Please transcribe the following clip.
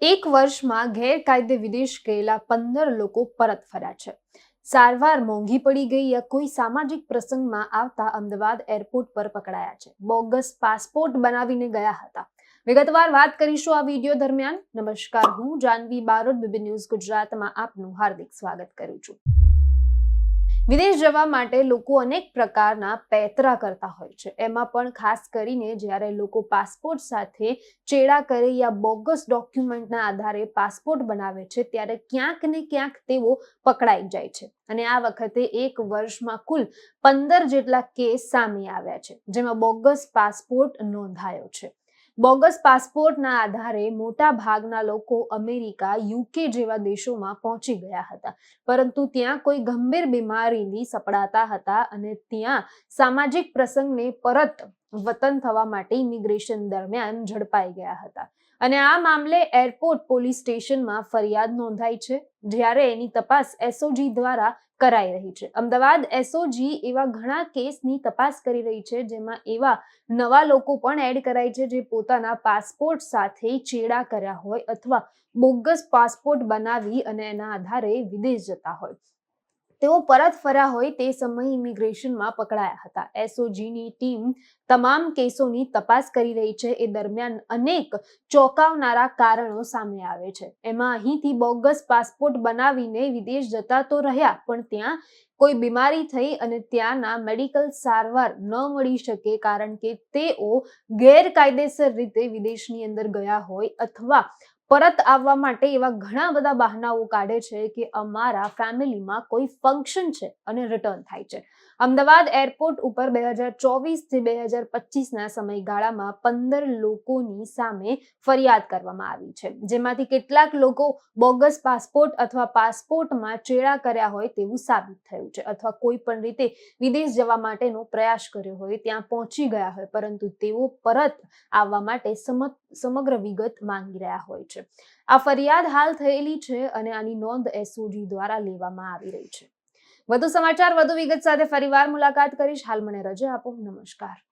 એક વર્ષમાં ગેરકાયદે વિદેશ ગયેલા પંદર લોકો પરત ફર્યા છે. સારવાર મોંઘી પડી ગઈ યા કોઈ સામાજિક પ્રસંગમાં આવતા અમદાવાદ એરપોર્ટ પર પકડાયા છે. બોગસ પાસપોર્ટ બનાવીને ગયા હતા. વિગતવાર વાત કરીશું આ વીડિયો દરમિયાન. નમસ્કાર, હું જાનવી બારોટ, બીબી ન્યૂઝ ગુજરાતમાં આપનું હાર્દિક સ્વાગત કરું છું. વિદેશ જવા માટે લોકો અનેક પ્રકારના પેતરા કરતા હોય છે. એમાં પણ ખાસ કરીને જ્યારે લોકો પાસપોર્ટ સાથે ચેડા કરે યા બોગસ ડોક્યુમેન્ટના આધારે પાસપોર્ટ બનાવે છે, ત્યારે ક્યાંક ને ક્યાંક તેઓ પકડાઈ જાય છે. અને આ વખતે એક વર્ષમાં કુલ પંદર જેટલા કેસ સામે આવ્યા છે, જેમાં બોગસ પાસપોર્ટ નોંધાયો છે. બોગસ પાસપોર્ટના આધારે મોટા ભાગના લોકો અમેરિકા, યુકે જેવા દેશોમાં પહોંચી ગયા હતા. પરંતુ ત્યાં કોઈ ગંભીર બીમારીની સપડાતા હતા અને ત્યાં સામાજિક પ્રસંગને પરત વતન થવા માટે ઇમિગ્રેશન દરમિયાન ઝડપાઈ ગયા હતા. અને આ મામલે એરપોર્ટ પોલીસ સ્ટેશનમાં ફરિયાદ નોંધાઈ છે, જ્યારે એની તપાસ એસઓજી દ્વારા કરાઈ રહી છે. અમદાવાદ એસઓજી એવા ઘણા કેસની તપાસ કરી રહી છે, જેમાં એવા નવા લોકો પણ એડ કરાય છે, જે પોતાના પાસપોર્ટ સાથે ચેડા કર્યા હોય અથવા બોગસ પાસપોર્ટ બનાવી અને એના આધારે વિદેશ જતા હોય. તેઓ પરત ફર્યા હોય તે સમયે ઇમિગ્રેશનમાં પકડાયા હતા. એસઓજીની ટીમ તમામ કેસોની તપાસ કરી રહી છે. એ દરમિયાન અનેક ચોંકાવનારા કારણો સામે આવે છે. એમાં અહીંથી બોગસ પાસપોર્ટ બનાવીને વિદેશ જતા તો રહ્યા, પણ ત્યાં કોઈ બીમારી થઈ અને ત્યાંના મેડિકલ સારવાર ન મળી શકે કારણ કે તેઓ ગેરકાયદેસર રીતે વિદેશની અંદર ગયા હોય અથવા પરત આવવા માટે એવા ઘણા બધા બહાનાઓ કાઢે છે કે અમારા ફેમિલીમાં કોઈ ફંક્શન છે અને રિટર્ન થાય છે. અમદાવાદ એરપોર્ટ ઉપર બે હજાર ચોવીસથી બે હજાર પચીસના સમયગાળામાં પંદર લોકોની સામે ફરિયાદ કરવામાં આવી છે. જેમાંથી કેટલાક લોકો બોગસ પાસપોર્ટ અથવા પાસપોર્ટમાં ચેડા કર્યા હોય તેવું સાબિત થયું છે અથવા કોઈ પણ રીતે વિદેશ જવા માટેનો પ્રયાસ કર્યો હોય, ત્યાં પહોંચી ગયા હોય, પરંતુ તેઓ પરત આવવા માટે સમગ્ર વિગત માંગી રહ્યા હોય છે. આ ફરિયાદ હાલ થયેલી છે અને આની નોંધ એસઓજી દ્વારા લેવામાં આવી રહી છે. વધુ સમાચાર, વધુ વિગત સાથે ફરીવાર મુલાકાત કરીશ. હાલ મને રજા આપો. નમસ્કાર.